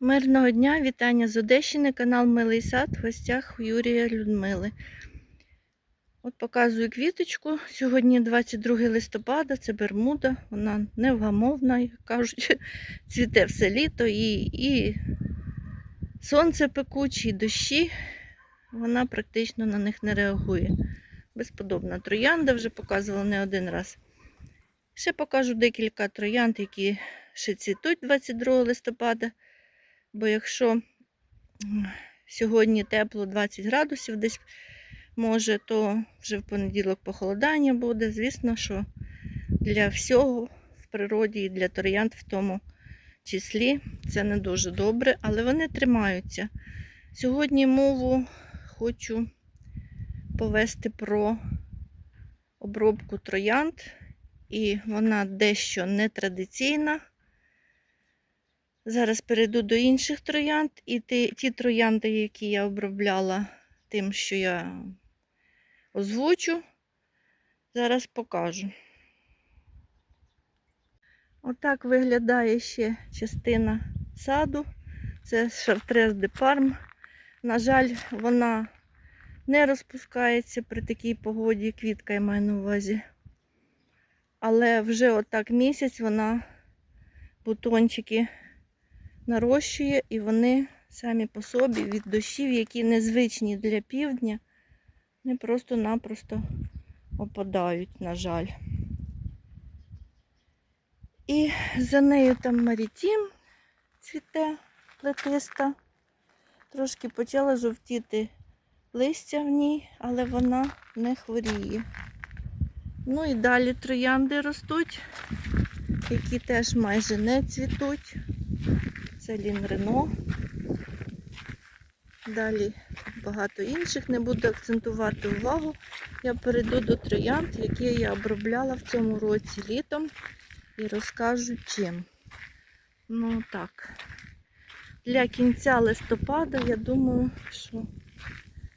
Мирного дня, вітання з Одещини, канал Милий Сад, в гостях Юрія Людмили. От показую квіточку. Сьогодні 22 листопада, це Бермуда, вона невгамовна, як кажуть, цвіте все літо і, і сонце пекуче, і дощі. Вона практично на них не реагує. Безподобна троянда, вже показувала не один раз. Ще покажу декілька троянд, які ще цвітуть 22 листопада. Бо якщо сьогодні тепло 20 градусів десь може, то вже в понеділок похолодання буде. Звісно, що для всього в природі і для троянд в тому числі це не дуже добре, але вони тримаються. Сьогодні мову хочу повести про обробку троянд, і вона дещо нетрадиційна. Зараз перейду до інших троянд, і ті, ті троянди, які я обробляла тим, що я озвучу, зараз покажу. Отак виглядає ще частина саду. Це шартрез де парм. На жаль, вона не розпускається при такій погоді, квітка я маю на увазі. Але вже отак місяць вона бутончики нарощує, і вони самі по собі від дощів, які незвичні для півдня, вони просто-напросто опадають, на жаль. І за нею там Марітім цвіте плетиста. Трошки почала жовтіти листя в ній, але вона не хворіє. Ну і далі троянди ростуть, які теж майже не цвітуть. Це Лін Рено. Далі багато інших. Не буду акцентувати увагу. Я перейду до троянд, які я обробляла в цьому році літом і розкажу чим. Ну так. Для кінця листопада, я думаю, що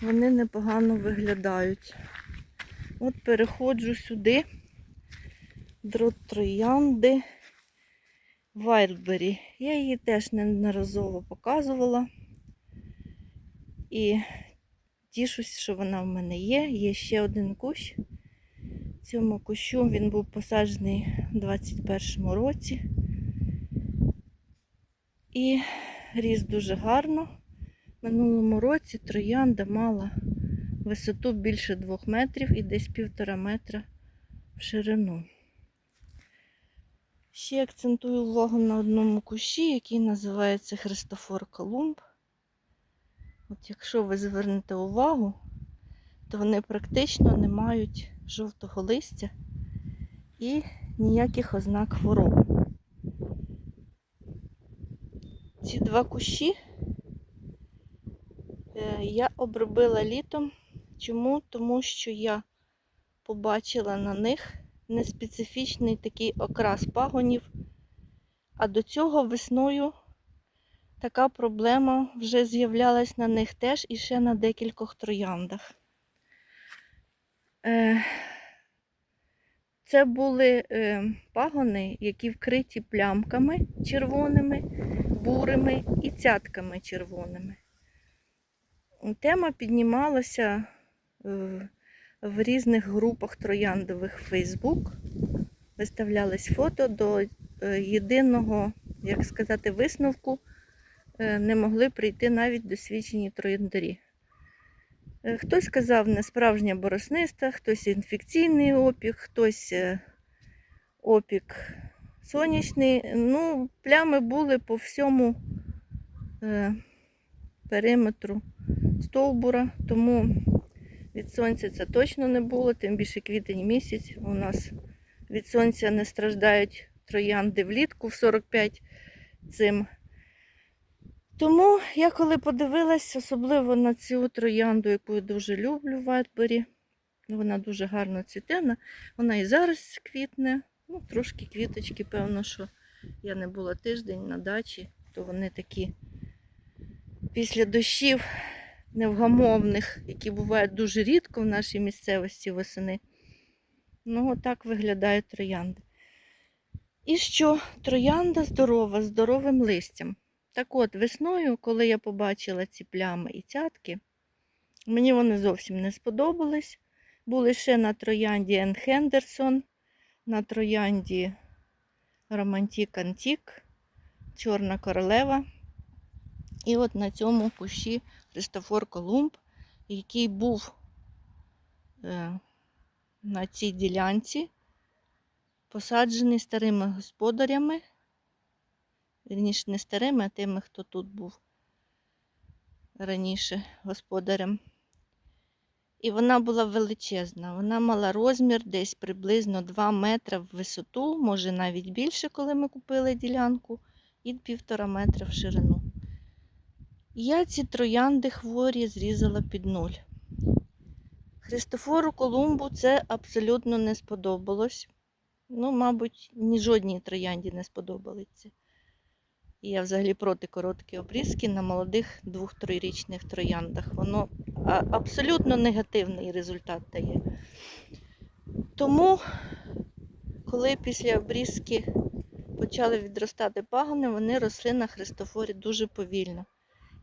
вони непогано виглядають. От переходжу сюди до троянди. Вайлдбері. Я її теж неодноразово показувала. І тішусь, що вона в мене є. Є ще один кущ. Цьому кущу він був посаджений у 2021 році. І ріс дуже гарно. Минулому році троянда мала висоту більше 2 метрів і десь півтора метра в ширину. Ще акцентую увагу на одному кущі, який називається Христофор Колумб. От якщо ви звернете увагу, то вони практично не мають жовтого листя і ніяких ознак хвороби. Ці два кущі е, я обробила літом. Чому? Тому що я побачила на них неспецифічний такий окрас пагонів. А до цього весною така проблема вже з'являлась на них теж і ще на декількох трояндах. Е, Це були е, пагони, які вкриті плямками червоними, бурими і цятками червоними. Тема піднімалася в різних групах трояндових Facebook. Виставлялись фото до е, єдиного, як сказати, висновку е, не могли прийти навіть досвідчені трояндарі. Е, Хтось сказав несправжня боросниста, хтось інфекційний опік, хтось опік сонячний. Ну, плями були по всьому периметру стовбура, тому від сонця це точно не було, тим більше квітень місяць. У нас від сонця не страждають троянди влітку в 45 цим. Тому я коли подивилась, особливо на цю троянду, яку я дуже люблю в Вайтбері, вона дуже гарно цвіте, вона і зараз квітне. Ну, трошки квіточки, певно, що я не була тиждень на дачі, то вони такі після дощів невгамовних, які бувають дуже рідко в нашій місцевості восени. Ну, отак виглядають троянди. І що? Троянда здорова, здоровим листям. Так от, весною, коли я побачила ці плями і цятки, мені вони зовсім не сподобались. Були ще на троянді Ен Хендерсон, на троянді Романтік Антік, Чорна королева. І от на цьому кущі Христофор Колумб, який був е, на цій ділянці, посаджений старими господарями, вірніше не старими, а тими, хто тут був раніше господарем. І вона була величезна. Вона мала розмір десь приблизно 2 метри в висоту, може навіть більше, коли ми купили ділянку, і півтора метра в ширину. Я ці троянди хворі зрізала під нуль. Христофору Колумбу це абсолютно не сподобалось. Ну, мабуть, ні жодній троянді не сподобалося. І я взагалі проти короткі обрізки на молодих двох-трирічних трояндах. Воно абсолютно негативний результат дає. Тому, коли після обрізки почали відростати пагони, вони росли на Христофорі дуже повільно.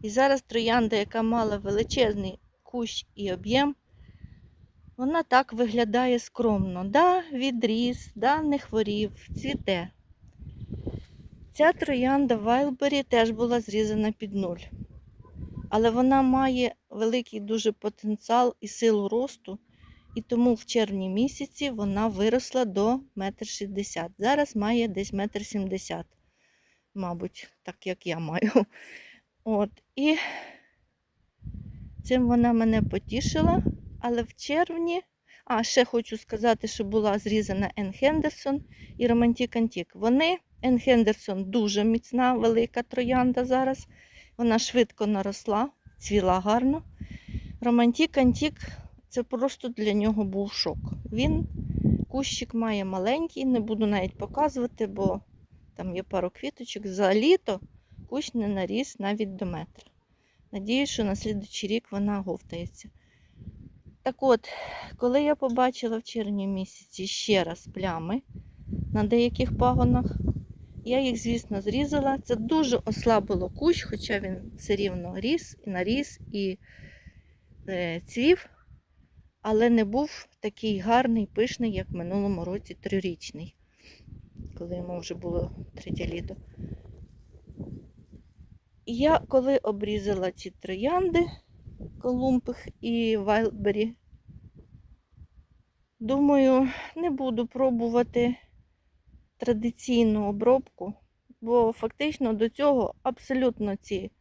І зараз троянда, яка мала величезний кущ і об'єм, вона так виглядає скромно. Да, відріс, да, не хворів, цвіте. Ця троянда Вайлбері теж була зрізана під нуль. Але вона має великий дуже потенціал і силу росту, і тому в червні місяці вона виросла до 1,60 м. Зараз має десь 1,70 м, мабуть, так як я маю. От, і цим вона мене потішила. Але в червні, а ще хочу сказати, що була зрізана Ен Хендерсон і Романтік Антік. Вони, Ен Хендерсон дуже міцна, велика троянда зараз. Вона швидко наросла, цвіла гарно. Романтік Антік це просто для нього був шок. Він кущик має маленький, не буду навіть показувати, бо там є пару квіточок. За літо кущ не наріс навіть до метра. Надіюсь, що на слідчий рік вона говтається. Так от, коли я побачила в червні місяці ще раз плями на деяких пагонах, я їх, звісно, зрізала. Це дуже ослабило кущ, хоча він все рівно ріс і наріс і е, цвів, але не був такий гарний, пишний, як в минулому році трирічний, коли йому вже було третє літо. І я коли обрізала ці троянди, Колумбих і Вайлбері. Думаю, не буду пробувати традиційну обробку, бо фактично до цього абсолютно ці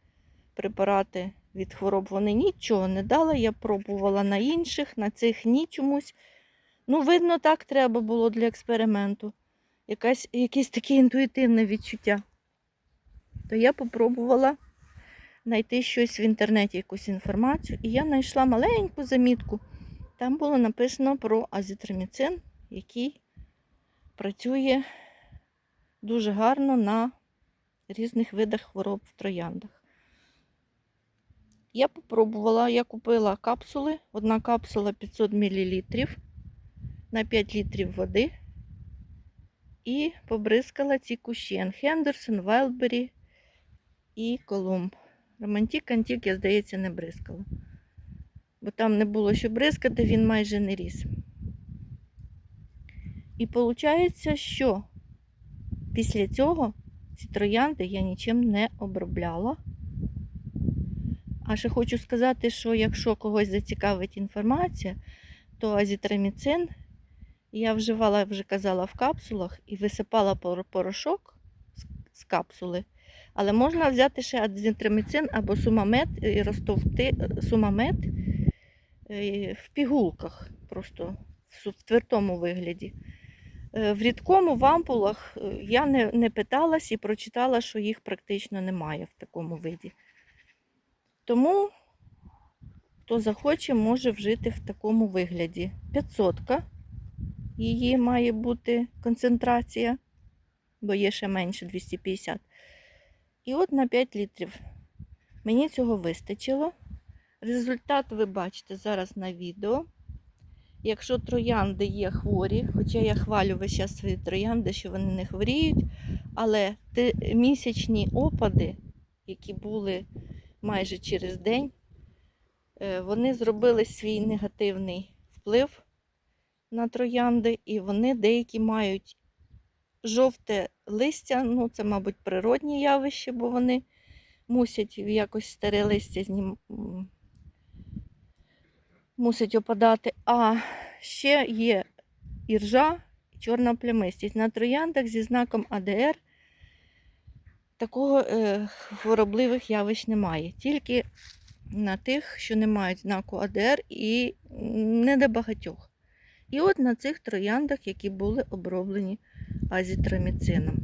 препарати від хвороб вони нічого не дали. Я пробувала на інших, на цих ні чомусь. Ну, видно, так треба було для експерименту. Якась, Якесь таке інтуїтивне відчуття. То я попробувала знайти щось в інтернеті, якусь інформацію. І я знайшла маленьку замітку. Там було написано про азітроміцин, який працює дуже гарно на різних видах хвороб в трояндах. Я попробувала, я купила капсули. Одна капсула 500 мл на 5 літрів води. І побризкала ці кущі Хендерсон, Вайлбері і Колумб. Романтік Антік, я, здається, не бризкала. Бо там не було що бризкати, він майже не ріс. І виходить, що після цього ці троянди я нічим не обробляла. А ще хочу сказати, що якщо когось зацікавить інформація, то азітроміцин я вживала, вже казала, в капсулах і висипала порошок з капсули. Але можна взяти ще азітроміцин або сумамет і розтовкти сумамет в пігулках, просто в твердому вигляді. В рідкому в ампулах я не не питалась і прочитала, що їх практично немає в такому виді. Тому, хто захоче, може вжити в такому вигляді. 500 її має бути концентрація, бо є ще менше 250. І от на 5 літрів. Мені цього вистачило. Результат ви бачите зараз на відео. Якщо троянди є хворі, хоча я хвалю весь час свої троянди, що вони не хворіють, але місячні опади які були майже через день, е, вони зробили свій негативний вплив на троянди, і вони деякі мають жовте листя. Ну, це, мабуть, природні явище, бо вони мусять якось старе листя знім... м, мусить опадати. А ще є іржа і чорна плямистість. На трояндах зі знаком АДР такого е, хворобливих явищ немає. Тільки на тих, що не мають знаку АДР, і не для багатьох. І от на цих трояндах, які були оброблені азітроміцином.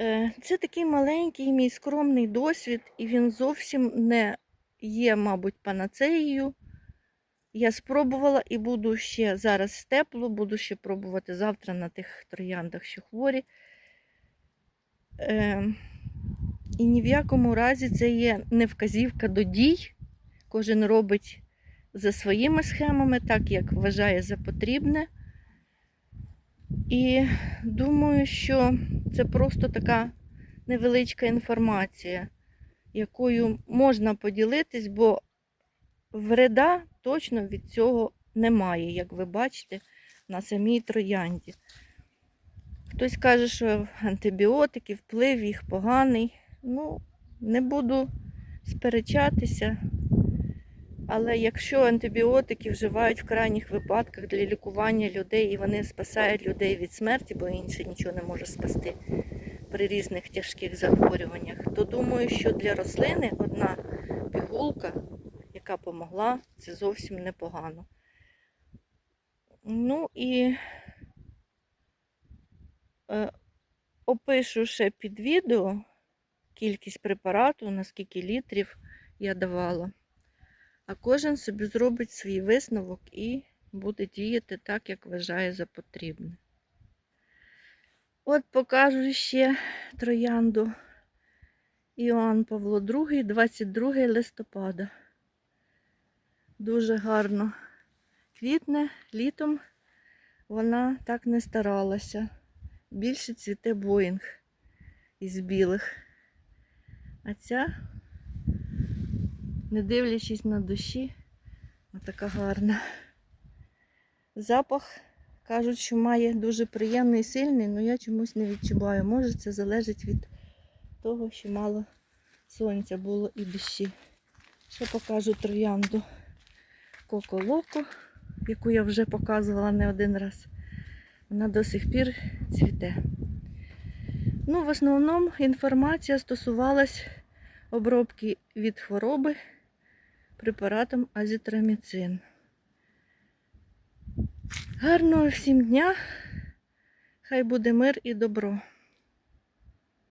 Е, Це такий маленький мій скромний досвід, і він зовсім не є, мабуть, панацеєю. Я спробувала і буду ще зараз тепло, буду ще пробувати завтра на тих трояндах, що хворі. Е, і ні в якому разі це є не вказівка до дій. Кожен робить за своїми схемами, так як вважає за потрібне. І думаю, що це просто така невеличка інформація, якою можна поділитись, бо вреда точно від цього немає, як ви бачите, на самій троянді. Хтось каже, що антибіотики, вплив їх поганий. Ну, не буду сперечатися. Але якщо антибіотики вживають в крайніх випадках для лікування людей і вони спасають людей від смерті, бо інше нічого не може спасти при різних тяжких захворюваннях, то думаю, що для рослини одна пігулка, яка помогла, це зовсім непогано. Ну і е, опишу ще під відео кількість препарату, на скільки літрів я давала. А кожен собі зробить свій висновок і буде діяти так, як вважає за потрібне. От покажу ще троянду Іоанн Павло II, 22 листопада. Дуже гарно квітне, літом вона так не старалася. Більше цвіте боїнг із білих. А ця не дивлячись на душі, така гарна. Запах, кажуть, що має дуже приємний сильний, але я чомусь не відчуваю. Може це залежить від того, що мало сонця було і душі. Ще покажу троянду Коко-Локо, яку я вже показувала не один раз. Вона до сих пір цвіте. Ну, в основному інформація стосувалась обробки від хвороби препаратом азітроміцин. Гарного всім дня! Хай буде мир і добро!